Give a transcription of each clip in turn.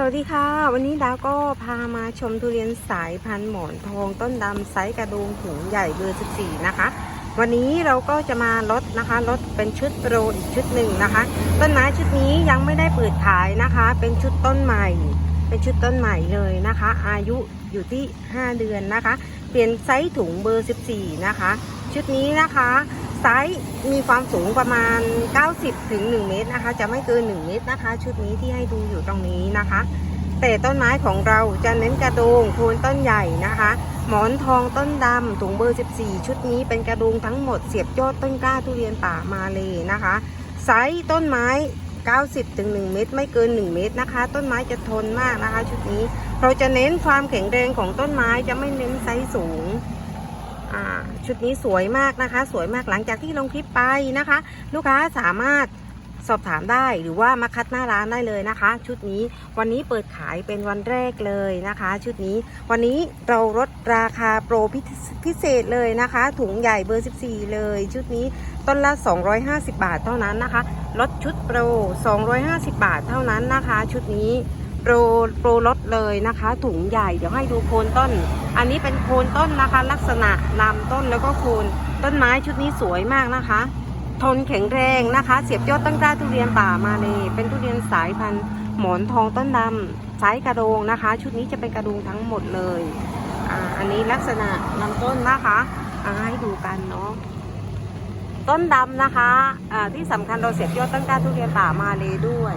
สวัสดีค่ะ วันนี้ดาวก็พามาชมทุเรียนสายพันธุ์หมอนทองต้นดำไซส์กระดูงถุงใหญ่เบอร์ 14 นะคะ วันนี้เราก็จะมาลดนะคะลดเป็นชุดโปรอีกชุดหนึ่งนะคะ ต้นไม้ชุดนี้ยังไม่ได้เปิดขายนะคะ เป็นชุดต้นใหม่ เป็นชุดต้นใหม่เลยนะคะ อายุอยู่ที่ 5 เดือนนะคะ เปลี่ยนไซส์ถุงเบอร์ 14 นะคะ ชุดนี้นะคะ ไซส์มีความสูงประมาณ 90 ถึง 1 เมตรนะคะ จะไม่เกิน 1 เมตรนะคะ ชุดนี้ที่ให้ดูอยู่ตรงนี้นะคะ แต่ต้นไม้ของเราจะเน้นกระโดงโคนต้นใหญ่นะคะ หมอนทองต้นดำถุงเบอร์ 14 ชุดนี้เป็นกระโดงทั้งหมดเสียบยอดต้นกล้าทุเรียนป่ามาเลยนะคะ ไซส์ต้นไม้ 90 ถึง 1 เมตร ไม่เกิน 1 เมตรนะคะ ต้นไม้จะทนมากนะคะ ชุดนี้ เราจะเน้นความแข็งแรงของต้นไม้จะไม่เน้นไซส์สูง ชุดนี้สวยมากนะคะ สวยมากหลังจากที่ลงคลิปไปนะคะ ลูกค้าสามารถสอบถามได้หรือว่ามาคัดหน้าร้านได้เลยนะคะ ชุดนี้วันนี้เปิดขายเป็นวันแรกเลยนะคะ ชุดนี้วันนี้เราลดราคาโปรพิพิเศษเลยนะคะ ถุงใหญ่เบอร์ 14 เลย ชุดนี้ต้นละ 250 บาทเท่านั้นนะคะ ลดชุดโปร 250 บาทเท่านั้นนะคะ ชุดนี้ รโปรลดเลยนะคะ ถุงใหญ่เดี๋ยวให้ดูโคนต้น อันนี้เป็นโคนต้นนะคะ ลักษณะลำต้นแล้วก็โคนต้นไม้ชุดนี้สวยมากนะคะ ทนแข็งแรงนะคะ เสียบยอดตั้งแต่ทุเรียนป่ามาเลยเป็นทุเรียนสายพันธุ์หมอนทองต้นดำไซส์กระโดงนะคะ ชุดนี้จะเป็นกระโดงทั้งหมดเลยอ่าอันนี้ลักษณะลำต้นนะคะอ่าให้ดูกันเนาะต้นดำนะคะอ่าที่สำคัญเราเสียบยอดตั้งแต่ทุเรียนป่ามาเลยด้วย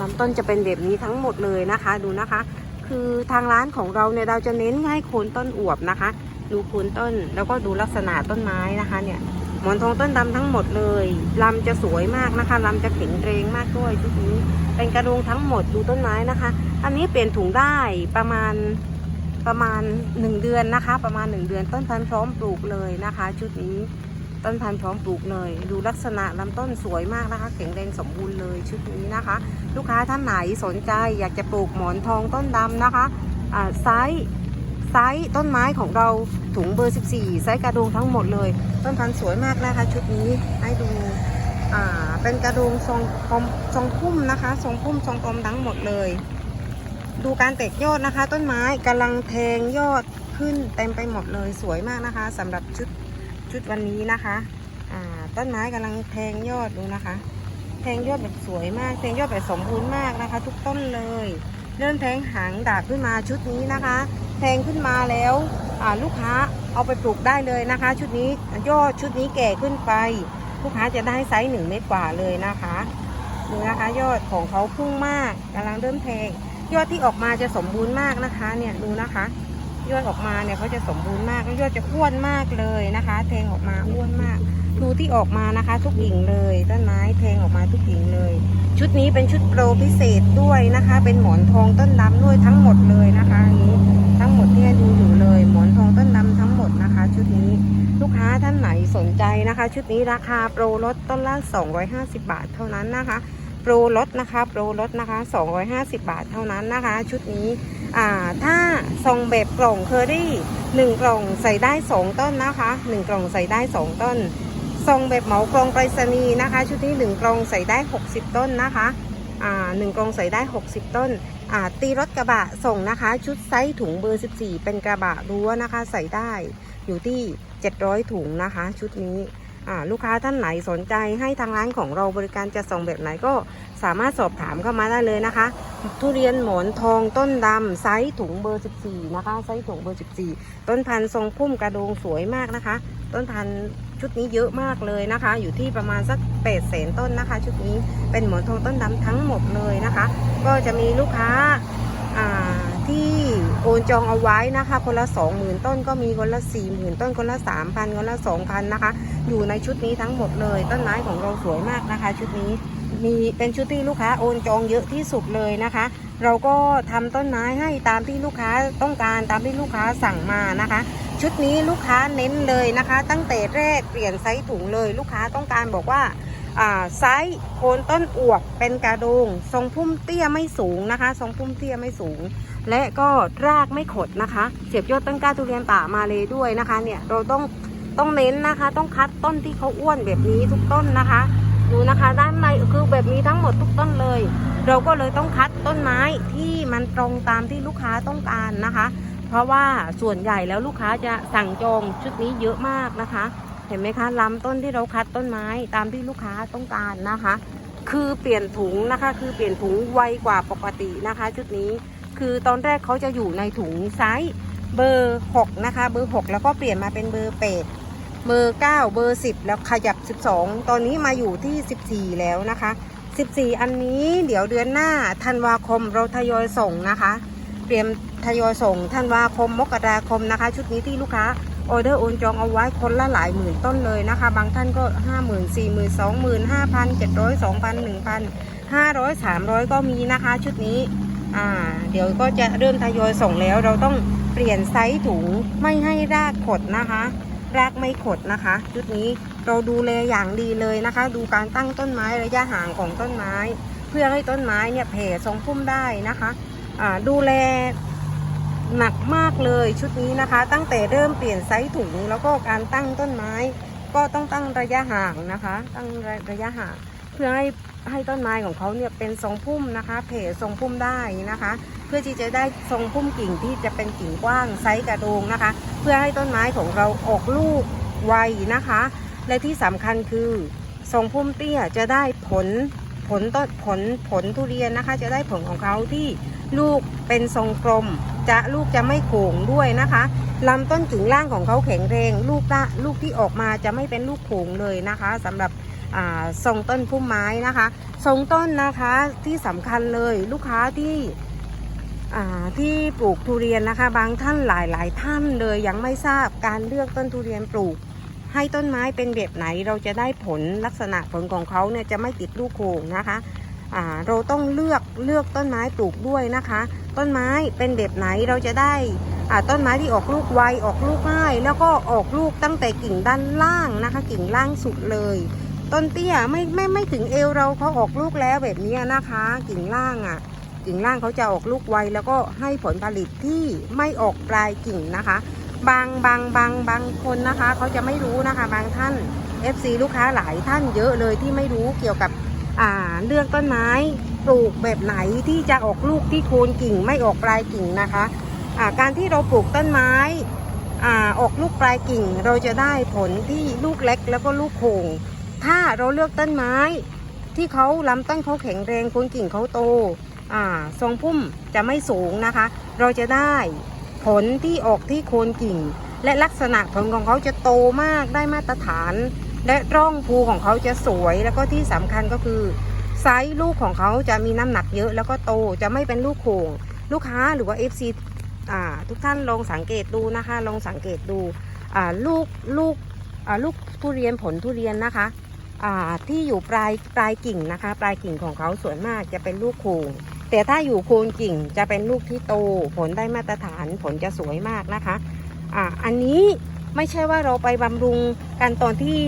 ลำต้นจะเป็นแบบนี้ทั้งหมดเลยนะคะดูนะคะ คือทางร้านของเราเนี่ยเราจะเน้นให้โคนต้นอวบนะคะ ดูโคนต้นแล้วก็ดูลักษณะต้นไม้นะคะเนี่ยหมอนทองต้นดำทั้งหมดเลยลำจะสวยมากนะคะลำจะแข็งแรงมากด้วยชุดนี้เป็นกระดงทั้งหมดดูต้นไม้นะคะ อันนี้เปลี่ยนถุงได้ประมาณประมาณ 1 เดือนนะคะ ประมาณ 1 เดือนต้นพันธุ์พร้อมปลูกเลยนะคะ ชุดนี้ ต้นพันธุ์พร้อมปลูกเลย ดูลักษณะลำต้นสวยมากนะคะ แข็งแรงสมบูรณ์เลยชุดนี้นะคะ ลูกค้าท่านไหนสนใจอยากจะปลูกหมอนทองต้นดำนะคะไซส์ไซส์ต้นไม้ของเราถุงเบอร์ 14 ไซส์กระดุงทั้งหมดเลย ต้นพันธุ์สวยมากนะคะ ชุดนี้ให้ดูเป็นกระดุงทรงกลมทรงพุ่มนะคะ ทรงพุ่มทรงกลมทั้งหมดเลย ดูการแตกยอดนะคะ ต้นไม้กำลังแทงยอดขึ้นเต็มไปหมดเลยสวยมากนะคะสำหรับชุด ชุดวันนี้นะคะต้นไม้กำลังแทงยอดดูนะคะ แทงยอดแบบสวยมาก แทงยอดแบบสมบูรณ์มากนะคะ ทุกต้นเลย เริ่มแทงหางดาบขึ้นมาชุดนี้นะคะ แทงขึ้นมาแล้วลูกค้าเอาไปปลูกได้เลยนะคะ ชุดนี้ยอดชุดนี้แก่ขึ้นไป ลูกค้าจะได้ไซส์หนึ่งเมตรกว่าเลยนะคะดูนะคะ ยอดของเขาพุ่งมากกำลังเริ่มแทง ยอดที่ออกมาจะสมบูรณ์มากนะคะ เนี่ยดูนะคะ ยอดออกมาเนี่ยเขาจะสมบูรณ์มากแล้วยอดจะอ้วนมากเลยนะคะ แทงออกมาอ้วนมาก ดูที่ออกมานะคะ ทุกกิ่งเลยต้นไม้แทงออกมาทุกกิ่งเลย ชุดนี้เป็นชุดโปรพิเศษด้วยนะคะ เป็นหมอนทองต้นดำด้วยทั้งหมดเลยนะคะอันนี้ทั้งหมดที่ให้ดูอยู่เลย หมอนทองต้นดำทั้งหมดนะคะ ชุดนี้ลูกค้าท่านไหนสนใจนะคะ ชุดนี้ราคาโปรลดต้นละ 250 บาทเท่านั้นนะคะ โปรลดนะคะ โปรลดนะคะ 250 บาทเท่านั้นนะคะ ชุดนี้ ถ้าซองแบบกล่องเคอรี่หนึ่งกล่องใส่ได้2ต้นนะคะหนึ่งกล่องใส่ได้2ต้นซองแบบเหมากล่องไปรษณีย์นะคะ ชุดนี้หนึ่งกล่องใส่ได้60ต้นนะคะหนึ่งกล่องใส่ได้60ต้นตีรถกระบะส่งนะคะ ชุดไซส์ถุงเบอร์14เป็นกระบะรั้วนะคะ ใส่ได้อยู่ที่700ถุงนะคะ ชุดนี้ ลูกค้าท่านไหนสนใจให้ทางร้านของเราบริการจะส่งแบบไหนก็สามารถสอบถามเข้ามาได้เลยนะคะ ทุเรียนหมอนทองต้นดำไซส์ถุงเบอร์ 14 นะคะไซส์ถุงเบอร์ 14 ต้นพันธุ์ทรงพุ่มกระโดงสวยมากนะคะ ต้นพันธุ์ชุดนี้เยอะมากเลยนะคะ อยู่ที่ประมาณสัก8แสนต้นนะคะ ชุดนี้เป็นหมอนทองต้นดำทั้งหมดเลยนะคะ ก็จะมีลูกค้า ที่โอนจองเอาไว้นะคะ คนละ 20,000 ต้นก็มีคนละ 40,000 ต้นคนละ 3,000 คนละ 2,000 นะคะ อยู่ในชุดนี้ทั้งหมดเลย ต้นไม้ของเราสวยมากนะคะ ชุดนี้มีเป็นชุดที่ลูกค้าโอนจองเยอะที่สุดเลยนะคะ เราก็ทำต้นไม้ให้ตามที่ลูกค้าต้องการตามที่ลูกค้าสั่งมานะคะ ชุดนี้ลูกค้าเน้นเลยนะคะ ตั้งแต่แรกเปลี่ยนไซส์ถุงเลย ลูกค้าต้องการบอกว่า ไซส์โคนต้นอวบเป็นกระโดงทรงพุ่มเตี้ยไม่สูงนะคะ ทรงพุ่มเตี้ยไม่สูง และก็รากไม่ขดนะคะ เสียบยอดต้นกล้าทุเรียนป่ามาเลยด้วยนะคะ เนี่ยเราต้องต้องเน้นนะคะ ต้องคัดต้นที่เขาอ้วนแบบนี้ทุกต้นนะคะ ดูนะคะด้านในคือแบบมีทั้งหมดทุกต้นเลย เราก็เลยต้องคัดต้นไม้ที่มันตรงตามที่ลูกค้าต้องการนะคะ เพราะว่าส่วนใหญ่แล้วลูกค้าจะสั่งจองชุดนี้เยอะมากนะคะ เห็นไหมคะลำต้นที่เราคัดต้นไม้ตามที่ลูกค้าต้องการนะคะ คือเปลี่ยนถุงนะคะ คือเปลี่ยนถุงไวกว่าปกตินะคะ ชุดนี้คือตอนแรกเขาจะอยู่ในถุงไซส์เบอร์ 6 นะคะ เบอร์ 6 แล้วก็เปลี่ยนมาเป็นเบอร์8เบอร์ 9 เบอร์ 10 แล้วขยับ 12 ตอนนี้มาอยู่ที่ 14 แล้วนะคะ 14 อันนี้เดี๋ยวเดือนหน้าธันวาคมเราทยอยส่งนะคะ เตรียมทยอยส่งธันวาคมมกราคมนะคะ ชุดนี้ที่ลูกค้า ออเดอร์โอนจองเอาไว้คนละหลายหมื่นต้นเลยนะคะ บางท่านก็5 0 0 0 0 4 0 0 0 0 2 0 0 0 0 5 0 0 700 2,000 1,000 500 300ก็มีนะคะชุดนี้อ่าเดี๋ยวก็จะเริ่มทยอยส่งแล้ว เราต้องเปลี่ยนไซส์ถุงไม่ให้รากขดนะคะ รากไม่ขดนะคะ ชุดนี้เราดูแลอย่างดีเลยนะคะ ดูการตั้งต้นไม้ระยะห่างของต้นไม้ เพื่อให้ต้นไม้เนี่ยแผ่ทรงพุ่มได้นะคะอ่าดูแล หนักมากเลยชุดนี้นะคะ ตั้งแต่เริ่มเปลี่ยนไซส์ถุงแล้วก็การตั้งต้นไม้ ก็ต้องตั้งระยะห่างนะคะ ตั้งระยะห่างเพื่อให้ให้ต้นไม้ของเขาเนี่ยเป็นทรงพุ่มนะคะเพทรงพุ่มได้นะคะ เพื่อที่จะได้ทรงพุ่มกิ่งที่จะเป็นกิ่งกว้างไซส์กระโดงนะคะ เพื่อให้ต้นไม้ของเราออกลูกไวนะคะ และที่สำคัญคือทรงพุ่มเตี้ยจะได้ผลผลต้นผลผลทุเรียนนะคะ จะได้ผลของเขาที่ ลูกเป็นทรงกลม จะลูกจะไม่โก่งด้วยนะคะลำต้นกิ่งล่างของเขาแข็งแรงลูกละลูกที่ออกมาจะไม่เป็นลูกโก่งเลยนะคะสำหรับทรงต้นพุ่มไม้นะคะ ทรงต้นนะคะที่สำคัญเลยลูกค้าที่ที่ปลูกทุเรียนนะคะ บางท่านหลายหลายท่านเลยยังไม่ทราบการเลือกต้นทุเรียนปลูก ให้ต้นไม้เป็นแบบไหนเราจะได้ผลลักษณะผลของเขาเนี่ยจะไม่ติดลูกโขงนะคะ เราต้องเลือกเลือกต้นไม้ปลูกด้วยนะคะ ต้นไม้เป็นแบบไหนเราจะได้ต้นไม้ที่ออกลูกไวออกลูกง่าย แล้วก็ออกลูกตั้งแต่กิ่งด้านล่างนะคะ กิ่งล่างสุดเลย ต้นเตี้ยไม่ไม่ไม่ถึงเอวเราเขาออกลูกแล้วแบบนี้นะคะ กิ่งล่างอะ กิ่งล่างเขาจะออกลูกไวแล้วก็ให้ผลผลิตที่ไม่ออกปลายกิ่งนะคะ บางบางบางบางคนนะคะเขาจะไม่รู้นะคะ บางท่าน FC ลูกค้าหลายท่านเยอะเลยที่ไม่รู้เกี่ยวกับ เลือกต้นไม้ปลูกแบบไหนที่จะออกลูกที่โคนกิ่งไม่ออกปลายกิ่งนะคะาการที่เราปลูกต้นไม้อออกลูกปลายกิ่ง เราจะได้ผลที่ลูกเล็กแล้วก็ลูกโข่งถ้าเราเลือกต้นไม้ ที่เขาลำต้นเขาแข็งแรงโคนกิ่งเขาโตทรงพุ่มจะไม่สูงนะคะ เราจะได้ผลที่ออกที่โคนกิ่ง และลักษณะผลของเขาจะโตมากได้มาตรฐาน และร่องภูของเขาจะสวยแล้วก็ที่สำคัญก็คือไซส์ลูกของเขาจะมีน้ำหนักเยอะแล้วก็โตจะไม่เป็นลูกโขงลูกค้าหรือว่า FC อ่าทุกท่านลองสังเกตดูนะคะ ลองสังเกตดูอ่าลูกลูกอ่าลูกทุเรียนผลทุเรียนนะคะอ่าที่อยู่ปลายปลายกิ่งนะคะ ปลายกิ่งของเขาส่วนมากจะเป็นลูกโคนแต่ถ้าอยู่โคนกิ่งจะเป็นลูกที่โตผลได้มาตรฐานผลจะสวยมากนะคะอ่าอันนี้ ไม่ใช่ว่าเราไปบำรุงกันตอนที่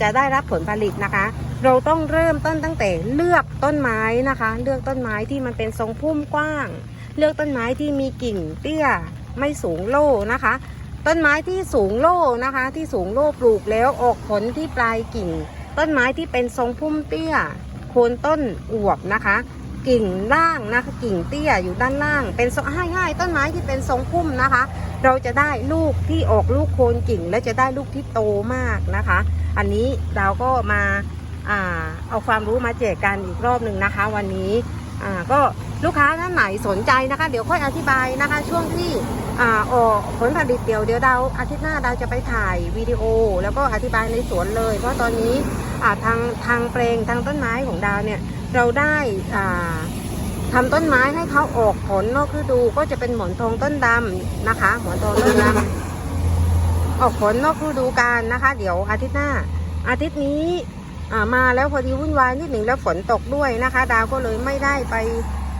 จะได้รับผลผลิตนะคะ เราต้องเริ่มต้นตั้งแต่เลือกต้นไม้นะคะ เลือกต้นไม้ที่มันเป็นทรงพุ่มกว้าง เลือกต้นไม้ที่มีกิ่งเตี้ยไม่สูงโล่นะคะ ต้นไม้ที่สูงโล่นะคะ ที่สูงโล่ปลูกแล้วออกผลที่ปลายกิ่ง ต้นไม้ที่เป็นทรงพุ่มเตี้ยโคนต้นอวบนะคะ กิ่งล่างนะคะกิ่งเตี้ยอยู่ด้านล่าง เป็นทรงง่ายๆต้นไม้ที่เป็นทรงพุ่มนะคะ เราจะได้ลูกที่ออกลูกโคนกิ่ง และจะได้ลูกที่โตมากนะคะ อันนี้ดาวก็มาอาเอาความรู้มาแจกกันอีกรอบหนึ่งนะคะ วันนี้ก็ลูกค้าท่านไหนสนใจนะคะ เดี๋ยวค่อยอธิบายนะคะ ช่วงที่ออกผลผลิตเดี๋ยวเดี๋ยวดาวอาทิตย์หน้าดาวจะไปถ่ายวิดีโอ แล้วก็อธิบายในสวนเลย เพราะตอนนี้ทางทางเพลงทางต้นไม้ของดาวเนี่ยเราได้อ่า ทำต้นไม้ให้เขาออกผลนอกฤดูก็จะเป็นหมอนทองต้นดำนะคะ หมอนทองต้นดำออกผลนอกฤดูกาลนะคะ เดี๋ยวอาทิตย์หน้า อาทิตย์นี้มาแล้วพอดีวุ่นวายนิดหนึ่งแล้วฝนตกด้วยนะคะ ดาวก็เลยไม่ได้ไป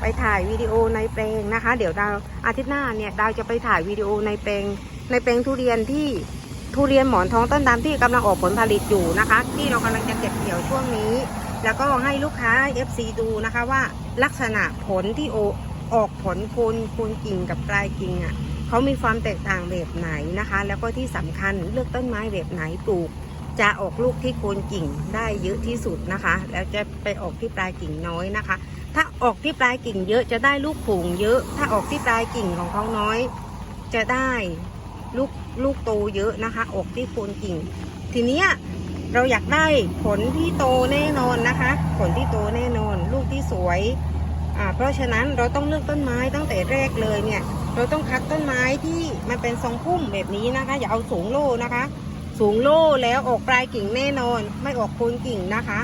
ไปถ่ายวิดีโอในเพลงนะคะ เดี๋ยวดาวอาทิตย์หน้าเนี่ยดาวจะไปถ่ายวิดีโอในเพลงในเพลงทุเรียนที่ทุเรียนหมอนทองต้นดำที่กำลังออกผลผลิตอยู่นะคะ ที่เรากำลังจะเก็บเกี่ยวช่วงนี้ แล้วก็ให้ลูกค้า FC ดูนะคะว่าลักษณะผลที่โอออกผลโคนโคนกิ่งกับปลายกิ่งอะเขามีความแตกต่างแบบไหนนะคะ แล้วก็ที่สำคัญเลือกต้นไม้แบบไหนปลูก จะออกลูกที่โคนกิ่งได้เยอะที่สุดนะคะ แล้วจะไปออกที่ปลายกิ่งน้อยนะคะ ถ้าออกที่ปลายกิ่งเยอะจะได้ลูกผงเยอะ ถ้าออกที่ปลายกิ่งของเขาน้อย จะได้ลูกลูกโตเยอะนะคะ ออกที่โคนกิ่ง ทีเนี้ย เราอยากได้ผลที่โตแน่นอนนะคะ ผลที่โตแน่นอน ลูกที่สวยอ่าเพราะฉะนั้นเราต้องเลือกต้นไม้ตั้งแต่แรกเลยเนี่ย เราต้องคัดต้นไม้ที่มันเป็นทรงพุ่มแบบนี้นะคะ อย่าเอาสูงโล่นะคะ สูงโล่แล้วออกปลายกิ่งแน่นอน ไม่ออกโคนกิ่งนะคะ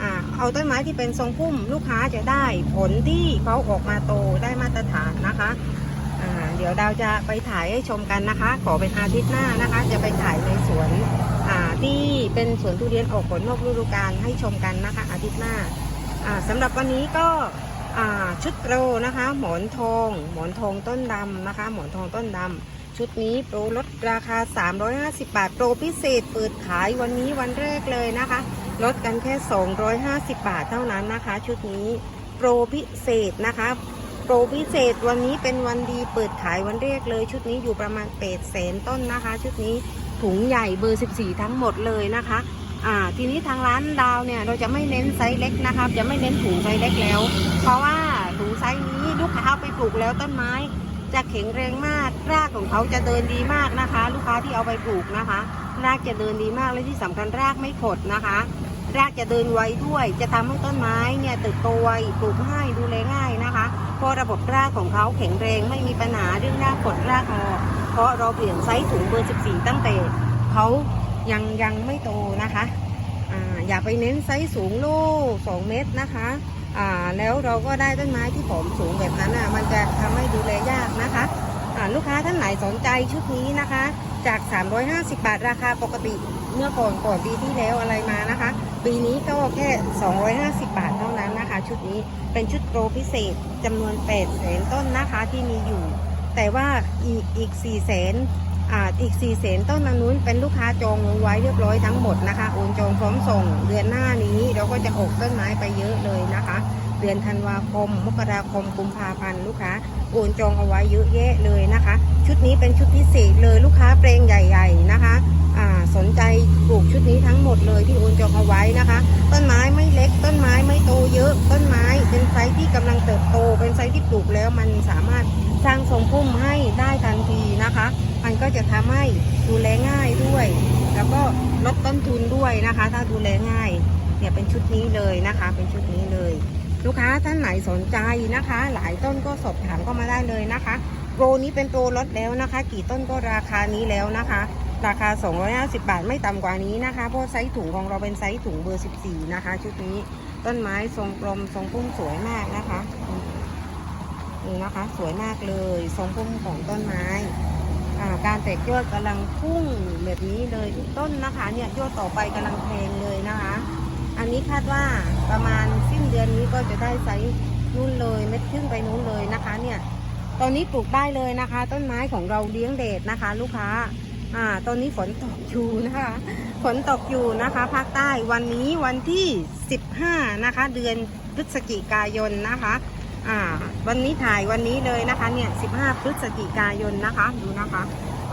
อ่าเอาต้นไม้ที่เป็นทรงพุ่มลูกค้าจะได้ผลที่เขาออกมาโตได้มาตรฐานนะคะอ่าเดี๋ยวดาวจะไปถ่ายให้ชมกันนะคะ ขอเป็นอาทิตย์หน้านะคะ จะไปถ่ายในสวน ที่เป็นสวนทุเรียนออกผลนอกฤดูกาลให้ชมกันนะคะอาทิตย์หน้าสำหรับวันนี้ก็ชุดโปรนะคะ หมอนทอง หมอนทองต้นดำนะคะ หมอนทองต้นดำชุดนี้โปรลดราคา 350 บาท โปรพิเศษเปิดขายวันนี้วันแรกเลยนะคะ ลดกันแค่ 250 บาทเท่านั้นนะคะ ชุดนี้โปรพิเศษนะคะโปรพิเศษวันนี้เป็นวันดีเปิดขายวันแรกเลย ชุดนี้อยู่ประมาณเปดแสนต้นนะคะ ชุดนี้ ถุงใหญ่เบอร์ 14 ทั้งหมดเลยนะคะอ่าทีนี้ทางร้านดาวเนี่ยเราจะไม่เน้นไซส์เล็กนะครับ จะไม่เน้นถุงไซส์เล็กแล้ว เพราะว่าถุงไซส์นี้ลูกค้าเอาไปปลูกแล้วต้นไม้ จะแข็งแรงมากรากของเขาจะเดินดีมากนะคะ ลูกค้าที่เอาไปปลูกนะคะ รากจะเดินดีมากและที่สำคัญรากไม่ขดนะคะ รากจะเดินไวด้วย จะทำให้ต้นไม้เนี่ยเติบโตไวปลูกง่ายดูแลง่ายนะคะเพราะระบบรากของเขาแข็งแรงไม่มีปัญหาเรื่องรากกดรากงอ เพราะเราเปลี่ยนไซส์ถุงเบอร์ 14 ตั้งแต่เขายังยังไม่โตนะคะอ่าอย่าไปเน้นไซส์สูงโล่2เมตรนะคะอ่าแล้วเราก็ได้ต้นไม้ที่ผอมสูงแบบนั้นอะมันจะทำให้ดูแลยากนะคะอ่าลูกค้าท่านไหนสนใจชุดนี้นะคะ จาก 350 บาทราคาปกติเมื่อก่อนก่อนปีที่แล้วอะไรมานะคะ ปีนี้ก็แค่ 250 บาทเท่านั้นนะคะ ชุดนี้เป็นชุดโปรพิเศษจำนวน8แสนต้นนะคะที่มีอยู่ แต่ว่าอีกอีกสี่แสนอ่าอีก4แสนต้นทางนู้นเป็นลูกค้าจองไว้เรียบร้อยทั้งหมดนะคะโอนจองพร้อมส่งเดือนหน้านี้เราก็จะออกต้นไม้ไปเยอะเลยนะคะ เดือนธันวาคม มกราคมกุมภาพันธ์ลูกค้าโอนจองเอาไว้เยอะแยะเลยนะคะ ชุดนี้เป็นชุดพิเศษเลยลูกค้าเปลงใหญ่ ๆนะคะ สนใจปลูกชุดนี้ทั้งหมดเลยที่โอนจองเอาไว้นะคะ ต้นไม้ไม่เล็ก ต้นไม้ไม่โตเยอะ ต้นไม้เป็นไซส์ที่กำลังเติบโต เป็นไซส์ที่ปลูกแล้วมันสามารถสร้างทรงพุ่มให้ได้ทันทีนะคะ มันก็จะทำให้ดูแลง่ายด้วย แล้วก็ลดต้นทุนด้วยนะคะ ถ้าดูแลง่ายเนี่ยเป็นชุดนี้เลยนะคะ เป็นชุดนี้เลย ลูกค้าท่านไหนสนใจนะคะ หลายต้นก็สอบถามเข้ามาได้เลยนะคะโปรนี้เป็นโปรลดแล้วนะคะ กี่ต้นก็ราคานี้แล้วนะคะ ราคา 250 บาทไม่ต่ำกว่านี้นะคะเพราะไซส์ถุงของเราเป็นไซส์ถุงเบอร์ 14 นะคะ ชุดนี้ต้นไม้ทรงกลมทรงพุ่มสวยมากนะคะนี่นะคะสวยมากเลยทรงพุ่มของต้นไม้าการแตกยอดกำลังพุ่งแบบนี้เลยทุกต้นนะคะเนี่ยยอดต่อไปกำลังแพงเลยนะคะ อันนี้คาดว่าประมาณสิ้นเดือนนี้ก็จะได้ไซส์นู่นเลยเม็ดครึ่งไปนู้นเลยนะคะ เนี่ยตอนนี้ปลูกได้เลยนะคะ ต้นไม้ของเราเลี้ยงเดดนะคะ ลูกค้า อ่า ตอนนี้ฝนตกอยู่นะคะ ฝนตกอยู่นะคะ ภาคใต้วันนี้วันที่ 15 นะคะ เดือนพฤศจิกายนนะคะ อ่า วันนี้ถ่ายวันนี้เลยนะคะ เนี่ย 15 พฤศจิกายนนะคะ ดูนะคะ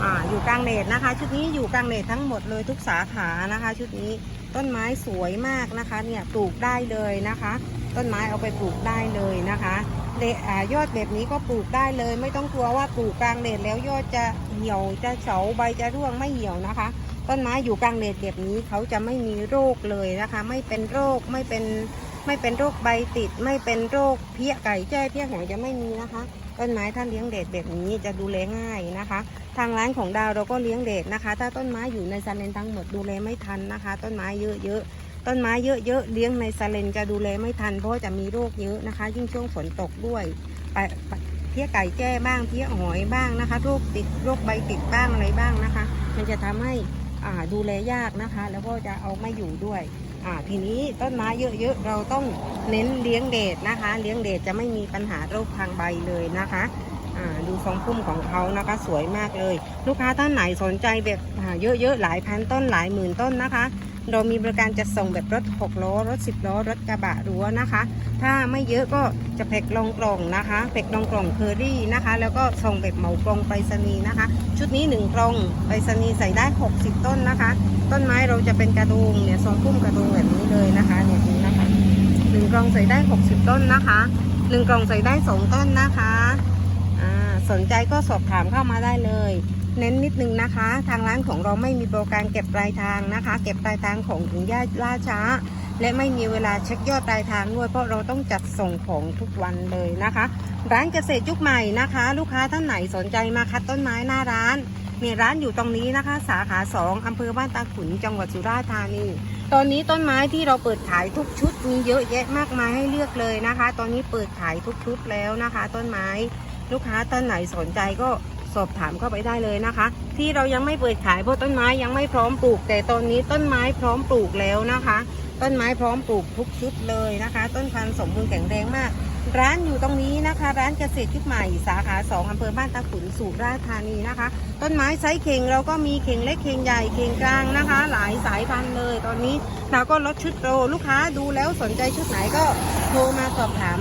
อ่า อยู่กลางเลดนะคะ ชุดนี้อยู่กลางเลดทั้งหมดเลยทุกสาขานะคะ ชุดนี้ต้นไม้สวยมากนะคะ เนี่ย ปลูกได้เลยนะคะ ต้นไม้เอาไปปลูกได้เลยนะคะ ยอดแบบนี้ก็ปลูกได้เลย ไม่ต้องกลัวว่าปลูกกลางเลดแล้วยอดจะเหี่ยวจะเฉาใบจะร่วงไม่เหี่ยวนะคะ ต้นไม้อยู่กลางเลดแบบนี้เขาจะไม่มีโรคเลยนะคะ ไม่เป็นโรคไม่เป็นไม่เป็นโรคใบติด ไม่เป็นโรคเพี้ยไก่แจ้เพี้ยหอยจะไม่มีนะคะต้นไม้ถ้านเลี้ยงเดดแบบนี้จะดูแลง่ายนะคะ ทางร้านของดาวเราก็เลี้ยงเดดนะคะ ถ้าต้นไม้อยู่ในซาเลนทั้งหมดดูแลไม่ทันนะคะ ต้นไม้เยอะๆ ต้นไม้เยอะๆเลี้ยงในซาเลนจะดูแลไม่ทันเพราะจะมีโรคเยอะนะคะ ยิ่งช่วงฝนตกด้วยเพี้ยไก่แจ้บ้างเพี้ยหอยบ้างนะคะ โรคติดโรคใบติดบ้างอะไรบ้างนะคะ มันจะทำให้ดูแลยากนะคะ แล้วก็จะเอาไม่อยู่ด้วยทีนี้ต้นไม้เยอะๆเราต้องเน้นเลี้ยงเดดนะคะ เลี้ยงเดดจะไม่มีปัญหาโรคทางใบเลยนะคะดูทรงพุ่มของเขานะคะสวยมากเลย ลูกค้าท่านไหนสนใจแบบเยอะๆหลายพันต้นหลายหมื่นต้นนะคะ เรามีบริการจัดส่งแบบรถ 6 ล้อ รถ 10 ล้อ รถกระบะรั้วนะคะ ถ้าไม่เยอะก็จะแพ็คลงกล่องนะคะแพ็คลงกล่องเคอรี่นะคะ แล้วก็ส่งแบบเหมากล่องไปรษณีย์นะคะ ชุดนี้1กล่องไปรษณีย์ใส่ได้ 60 ต้นนะคะ ต้นไม้เราจะเป็นกระดุงเนี่ยทรงพุ่มกระดุงแบบนี้เลยนะคะเนี่ยนี่นะคะหนึ่งกล่องใส่ได้ 60 ต้นนะคะหนึ่งกล่องใส่ได้ 2 ต้นนะคะสนใจก็สอบถามเข้ามาได้เลย เน้นนิดนึงนะคะ ทางร้านของเราไม่มีโปรการเก็บปลายทางนะคะ เก็บปลายทางของถึงญาล่าช้า และไม่มีเวลาเช็คยอดปลายทางด้วย เพราะเราต้องจัดส่งของทุกวันเลยนะคะ ร้านเกษตรยุคใหม่นะคะ ลูกค้าท่านไหนสนใจมาคัดต้นไม้หน้าร้านมีร้านอยู่ตรงนี้นะคะ สาขา2อำเภอบ้านตาขุนจังหวัดสุราษฎร์ธานีตอนนี้ต้นไม้ที่เราเปิดขายทุกชุดมีเยอะแยะมากมายให้เลือกเลยนะคะ ตอนนี้เปิดขายทุกชุดแล้วนะคะ ต้นไม้ลูกค้าท่านไหนสนใจก็ สอบถามเข้าไปได้เลยนะคะ ที่เรายังไม่เปิดขายเพราะต้นไม้ยังไม่พร้อมปลูก แต่ตอนนี้ต้นไม้พร้อมปลูกแล้วนะคะ ต้นไม้พร้อมปลูกทุกชุดเลยนะคะ ต้นพันธุ์สมบูรณ์แข็งแรงมาก ร้านอยู่ตรงนี้นะคะ ร้านเกษตรยุคใหม่สาขา2อำเภอบ้านตาขุนสุราษฎร์ธานีนะคะ ต้นไม้ไซส์เข่งเราก็มีเข่งเล็กเข่งใหญ่เข่งกลางนะคะ หลายสายพันธุ์เลย ตอนนี้เราก็ลดชุดโปรลูกค้าดูแล้วสนใจชุดไหนก็โทรมาสอบถาม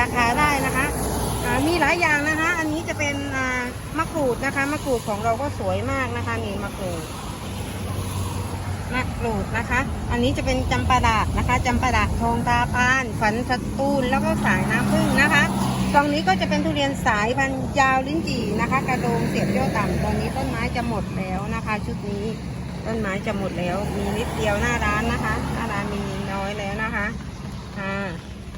ราคาได้นะคะ มีหลายอย่างนะคะ อันนี้จะเป็นมะกรูดนะคะ มะกรูดของเราก็สวยมากนะคะนี่มะกรูดมะกรูดนะคะ อันนี้จะเป็นจำปาดานะคะจำปาดาทองตาพาน ฝันสตูลแล้วก็สายน้ำผึ้งนะคะตรงนี้ก็จะเป็นทุเรียนสายพันยาวลิ้นจี่นะคะ กระโดงเสียบยอดต่ำตอนนี้ต้นไม้จะหมดแล้วนะคะ ชุดนี้ต้นไม้จะหมดแล้ว มีนิดเดียวหน้าร้านนะคะหน้าร้านมีน้อยแล้วนะคะอ่า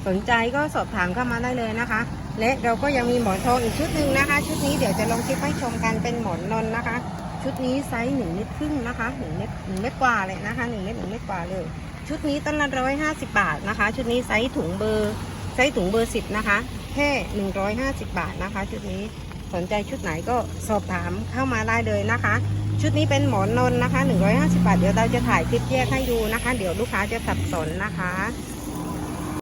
สนใจก็สอบถามเข้ามาได้เลยนะคะ และเราก็ยังมีหมอนทองอีกชุดหนึ่งนะคะ ชุดนี้เดี๋ยวจะลองคลิปให้ชมกันเป็นหมอนนนนะคะ ชุดนี้ไซส์หนึ่งเมตรครึ่งนะคะหนึ่งเมตรหนึ่งเมตรกว่าเลยนะคะหนึ่งเมตรหนึ่งเมตรกว่าเลย ชุดนี้ต้นละร้อยห้าสิบบาทนะคะ ชุดนี้ไซส์ถุงเบอร์ไซส์ถุงเบอร์สิบนะคะ แค่หนึ่งร้อยห้าสิบบาทนะคะ ชุดนี้สนใจชุดไหนก็สอบถามเข้ามาได้เลยนะคะ ชุดนี้เป็นหมอนนนนะคะหนึ่งร้อยห้าสิบบาท เดี๋ยวเราจะถ่ายคลิปแยกให้ดูนะคะ เดี๋ยวลูกค้าจะสับสนนะคะ